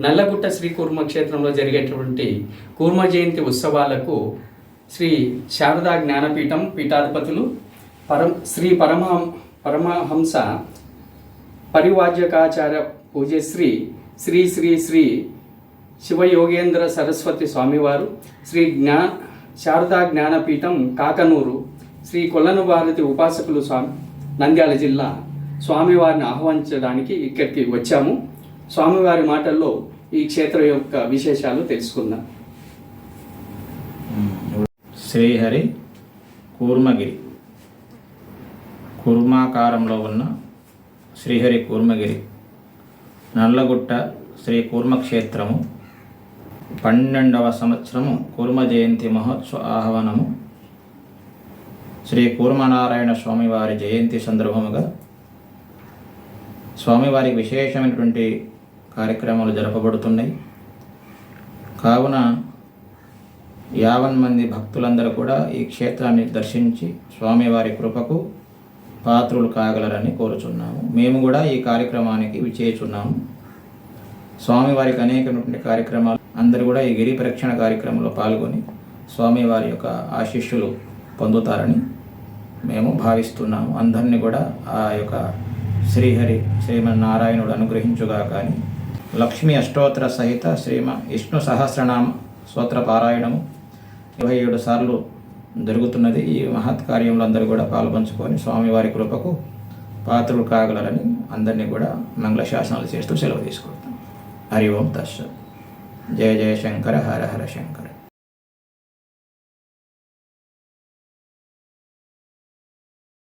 నల్లగుట్ట శ్రీ కూర్మ క్షేత్రంలో జరిగేటువంటి కూర్మ జయంతి ఉత్సవాలకు శ్రీ శారదా జ్ఞానపీఠం పీఠాధిపతులు పరం శ్రీ పరమ పరమహంస పరివాజ్యకాచార్య పూజశ్రీ శ్రీ శ్రీ శ్రీ శివయోగేంద్ర సరస్వతి స్వామివారు శ్రీ జ్ఞా శారదా జ్ఞానపీఠం కాకనూరు శ్రీ కొల్లను భారతి ఉపాసకులు స్వామి నంద్యాల జిల్లా స్వామివారిని ఆహ్వానించడానికి ఇక్కడికి వచ్చాము. స్వామివారి మాటల్లో ఈ క్షేత్రం యొక్క విశేషాలు తెలుసుకుందాం. శ్రీహరి కూర్మగిరి. కూర్మాకారంలో ఉన్న శ్రీహరి కూర్మగిరి. నల్లగుట్ట శ్రీ కూర్మక్షేత్రము. పన్నెండవ సంవత్సరము కూర్మ జయంతి మహోత్సవ ఆహ్వానము. శ్రీ కూర్మనారాయణ స్వామివారి జయంతి సందర్భముగా స్వామివారికి విశేషమైనటువంటి కార్యక్రమాలు జరపబడుతున్నాయి. కావున యావన్ మంది భక్తులందరూ కూడా ఈ క్షేత్రాన్ని దర్శించి స్వామివారి కృపకు పాత్రులు కాగలరని కోరుచున్నాము. మేము కూడా ఈ కార్యక్రమానికి విచేయుచున్నాము స్వామివారికి అనేకమైనటువంటి కార్యక్రమాలు అందరూ కూడా ఈ గిరి ప్రక్షణ కార్యక్రమంలో పాల్గొని స్వామివారి యొక్క ఆశీస్సులు పొందుతారని మేము భావిస్తున్నాము. అందరినీ కూడా ఆ యొక్క శ్రీహరి శ్రీమన్నారాయణుడు అనుగ్రహించుగా కానీ లక్ష్మీ అష్టోత్తర సహిత శ్రీమ విష్ణు సహస్రనామ స్తోత్ర పారాయణము. ఇరవై ఏడు సార్లు జరుగుతున్నది. ఈ మహత్ కార్యంలో అందరూ కూడా పాల్పంచుకొని స్వామివారి కృపకు పాత్రులు కాగలరని అందరినీ కూడా మంగళ శాసనాలు చేస్తూ సెలవు తీసుకుంటాం హరి ఓం తస్సత్ జయ జయ శంకర హర హర శంకర.